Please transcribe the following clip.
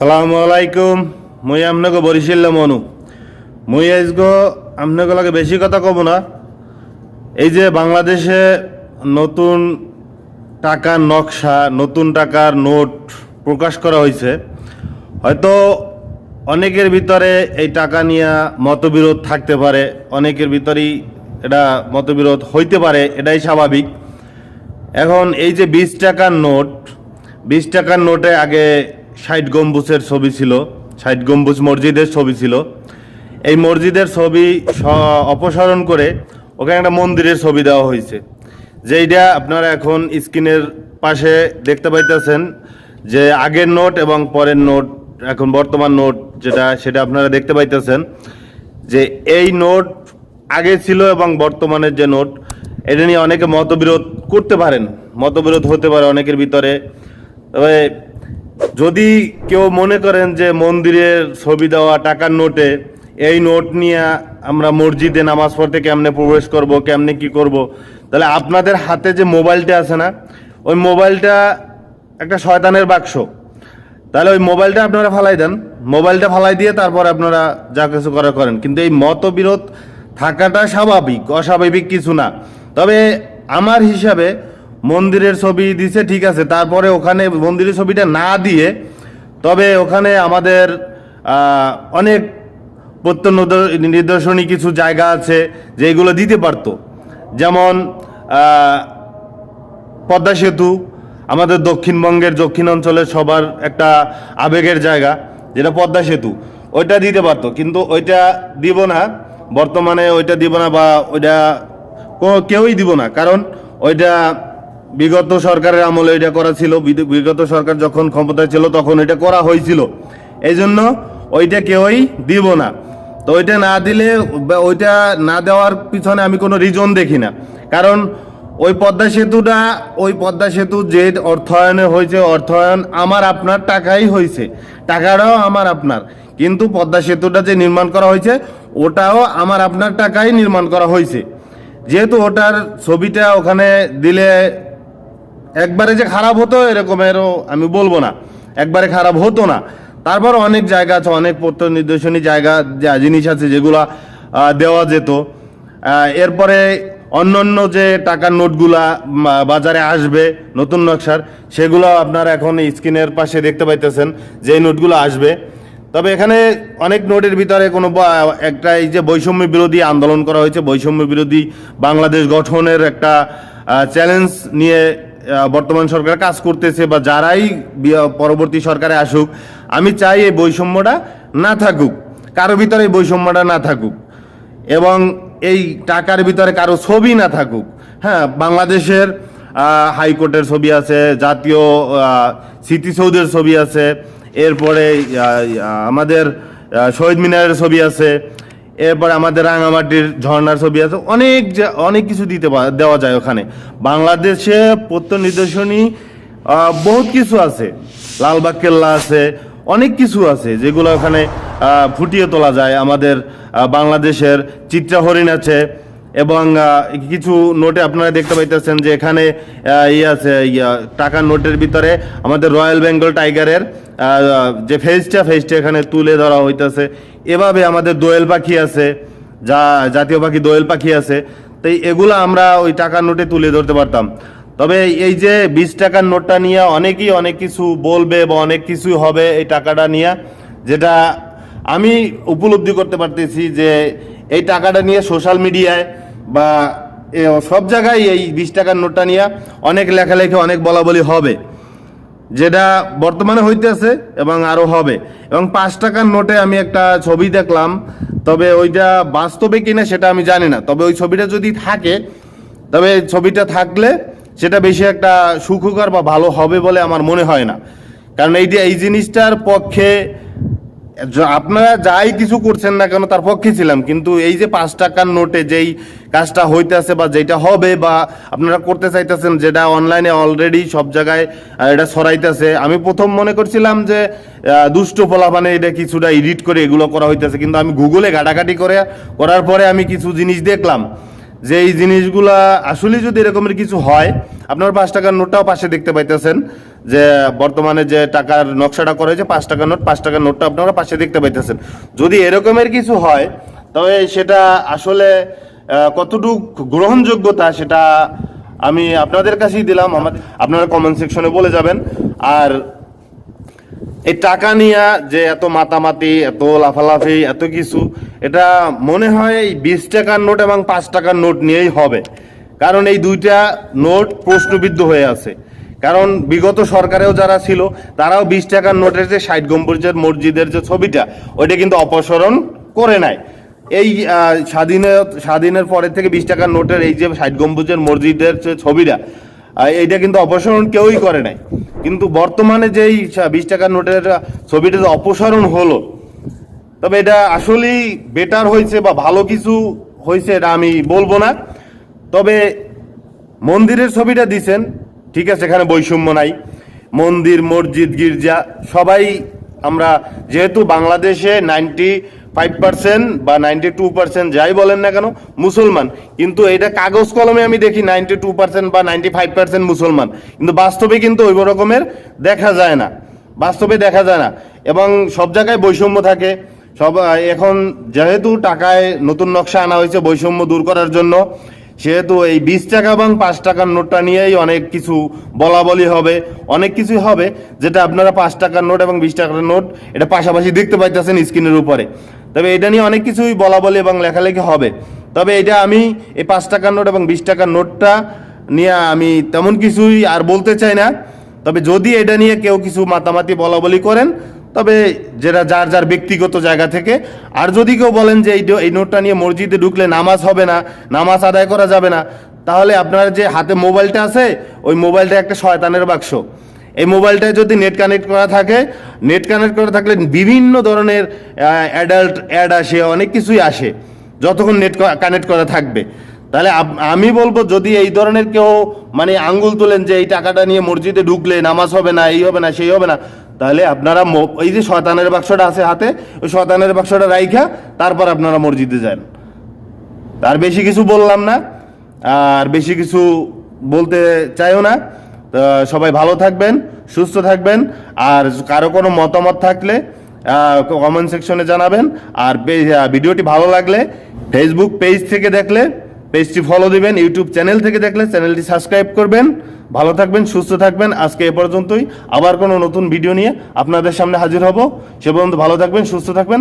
সালামু আলাইকুম। মুই আপনাকে বরিশাল মনু। মুই আজগো আপনাকে লাগে বেশি কথা কব না। এই যে বাংলাদেশে নতুন টাকার নকশা, নতুন টাকার নোট প্রকাশ করা হয়েছে হয়তো অনেকের ভিতরে এই টাকা নিয়ে মতবিরোধ থাকতে পারে, অনেকের ভিতরেই এটা মতবিরোধ হইতে পারে, এটাই স্বাভাবিক। এখন এই যে বিশ টাকার নোট, বিশ টাকার নোটে আগে ষাট গম্বুজের ছবি ছিল, ষাট গম্বুজ মসজিদের ছবি ছিল। এই মসজিদের ছবি অপসারণ করে ওখানে একটা মন্দিরের ছবি দেওয়া হয়েছে। যেইটা আপনারা এখন স্ক্রিনের পাশে দেখতে পাইতেছেন যে আগের নোট এবং পরের নোট, এখন বর্তমান নোট যেটা, সেটা আপনারা দেখতে পাইতেছেন যে এই নোট আগে ছিল এবং বর্তমানের যে নোট, এটা নিয়ে অনেকে মতবিরোধ করতে পারেন, মতবিরোধ হতে পারে অনেকের ভিতরে। তবে যদি কেউ মনে করেন যে মন্দিরের ছবি দেওয়া, টাকার নোটে, এই নোট নিয়ে আমরা মসজিদে নামাজ পড়তে কেমনে প্রবেশ করব, কেমনে কি করব, তাহলে আপনাদের হাতে যে মোবাইলটা আছে না, ওই মোবাইলটা একটা শয়তানের বাক্স। তাহলে ওই মোবাইলটা আপনারা ফালাই দেন। মোবাইলটা ফালাই দিয়ে তারপর আপনারা যা কিছু করা করেন। কিন্তু এই মতবিরোধ থাকাটা স্বাভাবিক, অস্বাভাবিক কিছু না। তবে আমার হিসাবে মন্দিরের ছবি দিছে, ঠিক আছে, তারপরে ওখানে মন্দিরের ছবিটা না দিয়ে, তবে ওখানে আমাদের অনেক প্রত্য নিদর্শনী কিছু জায়গা আছে যেগুলো দিতে পারতো। যেমন পদ্মা সেতু, আমাদের দক্ষিণবঙ্গের দক্ষিণ অঞ্চলের সবার একটা আবেগের জায়গা, যেটা পদ্মা সেতু। ওইটা দিতে পারতো, কিন্তু ওইটা দিব না, বর্তমানে ওইটা দিব না বা ওইটা কেউই দিব না, কারণ ওইটা বিগত সরকারের আমলে এটা করা ছিল। বিগত সরকার যখন ক্ষমতায় ছিল, তখন এটা করা হয়েছিল। এই জন্য ওইটা কেউই দিব না। তো ওইটা না দিলে ওইটা না দেওয়ার পিছনে আমি কোনো রিজন দেখি না। কারণ ওই পদ্মা সেতুটা, ওই পদ্মা সেতু যে অর্থায়নে হয়েছে, অর্থায়ন আমার আপনার টাকাই হয়েছে। টাকাটাও আমার আপনার। কিন্তু পদ্মা সেতুটা যে নির্মাণ করা হয়েছে, ওটাও আমার আপনার টাকাই নির্মাণ করা হয়েছে। যেহেতু ওটার ছবিটা ওখানে দিলে একবারে যে খারাপ হতো এরকমেরও আমি বলব না। একবারে খারাপ হতো না। তারপর অনেক জায়গা আছে, অনেক পত্র নির্দেশনী জায়গা যা জিনিস আছে যেগুলা দেওয়া যেত। এরপরে অন্যান্য যে টাকার নোটগুলা বাজারে আসবে, নতুন নকশার, সেগুলো আপনারা এখন স্ক্রিনের পাশে দেখতে পাইতেছেন যে নোটগুলো আসবে। তবে এখানে অনেক নোটের ভিতরে কোনো একটা এই যে বৈষম্য বিরোধী আন্দোলন করা হয়েছে, বৈষম্য বিরোধী বাংলাদেশ গঠনের একটা চ্যালেঞ্জ নিয়ে বর্তমান সরকার কাজ করতেছে বা যারাই পরবর্তী সরকারে আসুক, আমি চাই এই বৈষম্যটা না থাকুক, কারও ভিতরে এই বৈষম্যটা না থাকুক এবং এই টাকার ভিতরে কারও ছবি না থাকুক। হ্যাঁ বাংলাদেশের হাইকোর্টের ছবি আছে, জাতীয় স্মৃতিসৌধের ছবি আছে, এরপরে আমাদের শহীদ মিনারের ছবি আছে এরপরে আমাদের রাঙামাটির ঝর্ণার ছবি আছে, অনেক অনেক কিছু দিতে দেওয়া যায় ওখানে। বাংলাদেশে প্রত্য নিদর্শনী বহুত কিছু আছে। লালবাগ কেল্লা আছে, অনেক কিছু আছে, যেগুলো ওখানে ফুটিয়ে তোলা যায় আমাদের বাংলাদেশের চিত্রা হরিণ আছে। এবং কিছু নোটে আপনারা দেখতে পাইতেছেন যে এখানে ইয়ে আছে টাকার নোটের ভিতরে আমাদের রয়্যাল বেঙ্গল টাইগারের যে ফেজটা ফেজটা এখানে তুলে ধরা হইতেছে। এভাবে আমাদের দোয়েল পাখি আছে, যা, জাতীয় পাখি দোয়েল পাখি আছে তো এগুলো আমরা ওই টাকার নোটে তুলে ধরতে পারতাম। তবে এই যে বিশ টাকার নোটটা নিয়ে অনেকেই অনেক কিছু বলবে বা অনেক কিছুই হবে এই টাকাটা নিয়ে, যেটা আমি উপলব্ধি করতে পারতেছি যে এই টাকাটা নিয়ে সোশ্যাল মিডিয়ায় বা সব জায়গায় এই বিশ টাকার নোটটা নিয়ে অনেক লেখালেখি, অনেক বলা বলি হবে। যেটা বর্তমানে হইতেছে এবং আরও হবে। এবং পাঁচ টাকার নোটে আমি একটা ছবি দেখলাম, তবে ওইটা বাস্তবে কিনা সেটা আমি জানি না। তবে ওই ছবিটা যদি থাকে, তবে ছবিটা থাকলে সেটা বেশি একটা সুখকর বা ভালো হবে বলে আমার মনে হয় না। কারণ এই যে, এই জিনিসটার পক্ষে আপনারা যাই কিছু করছেন না কেন, তার পক্ষে ছিলাম। কিন্তু এই যে পাঁচ টাকার নোটে যেই কাজটা হইতেছে বা যেটা হবে বা আপনারা করতে চাইতেছেন, যেটা অনলাইনে অলরেডি সব জায়গায় এটা ছড়াইতেছে, আমি প্রথম মনে করছিলাম যে দুষ্ট ফলাফানে এটা কিছুটা এডিট করে এগুলো করা হইতেছে। কিন্তু আমি গুগলে ঘাটাঘাটি করে, করার পরে আমি কিছু জিনিস দেখলাম। যে এই জিনিসগুলা আসলে যদি এরকমের কিছু হয়, আপনার পাঁচ টাকার নোটটাও পাশে দেখতে পাইতেছেন যে বর্তমানে যে টাকার নকশাটা করে যে পাঁচ টাকার নোট, পাঁচ টাকার নোটটা আপনারা পাশে দেখতে পাইতেছেন। যদি এরকমের কিছু হয়, তবে সেটা আসলে কতটুক গ্রহণযোগ্যতা সেটা আমি আপনাদের কাছেই দিলাম। আমাদের আপনারা কমেন্ট সেকশনে বলে যাবেন। আর এই টাকা নিয়ে যে এত মাতামাতি, এত লাফালাফি, এত কিছু এটা মনে হয় এই বিশ টাকার নোট এবং পাঁচ টাকার নোট নিয়েই হবে। কারণ এই দুইটা নোট প্রশ্নবিদ্ধ হয়ে আছে। কারণ বিগত সরকারেও যারা ছিল, তারাও বিশ টাকার নোটের যে ষাট গম্বুজের মসজিদের যে ছবিটা, ওইটা কিন্তু অপসরণ করে নাই। এই স্বাধীনের স্বাধীনের পরে থেকে বিশ টাকার নোটের এই যে ষাট গম্বুজের মসজিদের যে ছবিটা এইটা কিন্তু অপসারণ কেউই করে নাই। কিন্তু বর্তমানে যেই বিশ টাকার নোটের ছবিটা যে অপসারণ হলো তবে এটা আসলেই বেটার হয়েছে বা ভালো কিছু হয়েছে এটা আমি বলব না। তবে মন্দিরের ছবিটা দিছেন, ঠিক আছে, এখানে বৈষম্য নাই। মন্দির, মসজিদ, গির্জা, সবাই আমরা যেহেতু বাংলাদেশে নাইনটি ফাইভ পার্সেন্ট বা নাইনটি টু পার্সেন্ট যাই বলেন না কেন, মুসলমান। কিন্তু এটা কাগজ কলমে আমি দেখি নাইনটি টু পার্সেন্ট বা নাইনটি ফাইভ পার্সেন্ট মুসলমান। কিন্তু বাস্তবে কিন্তু ওই রকমের দেখা যায় না। বাস্তবে দেখা যায় না। এবং সব জায়গায় বৈষম্য থাকে। সব এখন যেহেতু টাকায় নতুন নকশা আনা হয়েছে বৈষম্য দূর করার জন্য, সেহেতু এই বিশ টাকা এবং পাঁচ টাকার নোটটা নিয়েই অনেক কিছু বলা বলি হবে। অনেক কিছু হবে যেটা আপনারা পাঁচ টাকার নোট এবং বিশ টাকার নোট এটা পাশাপাশি দেখতে পাইতেছেন স্ক্রিনের উপরে। তবে এটা নিয়ে অনেক কিছুই বলা বলি এবং লেখালেখি হবে। তবে এটা আমি এই পাঁচ টাকার নোট এবং বিশ টাকার নোটটা নিয়ে আমি তেমন কিছুই আর বলতে চাই না। তবে যদি এটা নিয়ে কেউ কিছু মাতামাতি বলা বলি করেন তবে যেটা যার যার ব্যক্তিগত জায়গা থেকে, আর যদি কেউ বলেন যে এই নোটটা নিয়ে মসজিদে ঢুকলে নামাজ হবে না, নামাজ আদায় করা যাবে না, তাহলে আপনার যে হাতে মোবাইলটা আছে, ওই মোবাইলটা একটা শয়তানের বাক্স। এই মোবাইলটায় যদি নেট কানেক্ট করা থাকে, নেট কানেক্ট করা থাকলে বিভিন্ন ধরনের অ্যাডাল্ট অ্যাড আসে, অনেক কিছুই আসে, যতক্ষণ নেট কানেক্ট করা থাকবে। তাহলে আমি বলব যদি এই ধরনের কেউ মানে আঙ্গুল তোলেন যে এই টাকাটা নিয়ে মসজিদে ঢুকলে নামাজ হবে না, এই হবে না, সেই হবে না, তাহলে আপনারা এই যে শয়তানের বাক্সটা আছে হাতে, ওই শয়তানের বাক্সটা রাইখা, তারপর আপনারা মসজিদে যান। আর বেশি কিছু বললাম না, আর বেশি কিছু বলতে চাইও না। সবাই ভালো থাকবেন, সুস্থ থাকবেন, আর কারও কোনো মতামত থাকলে কমেন্ট সেকশনে জানাবেন। আর ভিডিওটি ভালো লাগলে ফেসবুক পেজ থেকে দেখলে পেজটি ফলো দিবেন ইউটিউব চ্যানেল থেকে দেখলে চ্যানেলটি সাবস্ক্রাইব করবেন। ভালো থাকবেন, সুস্থ থাকবেন। আজকে এ পর্যন্তই। আবার কোনো নতুন ভিডিও নিয়ে আপনাদের সামনে হাজির হব। সে পর্যন্ত ভালো থাকবেন, সুস্থ থাকবেন।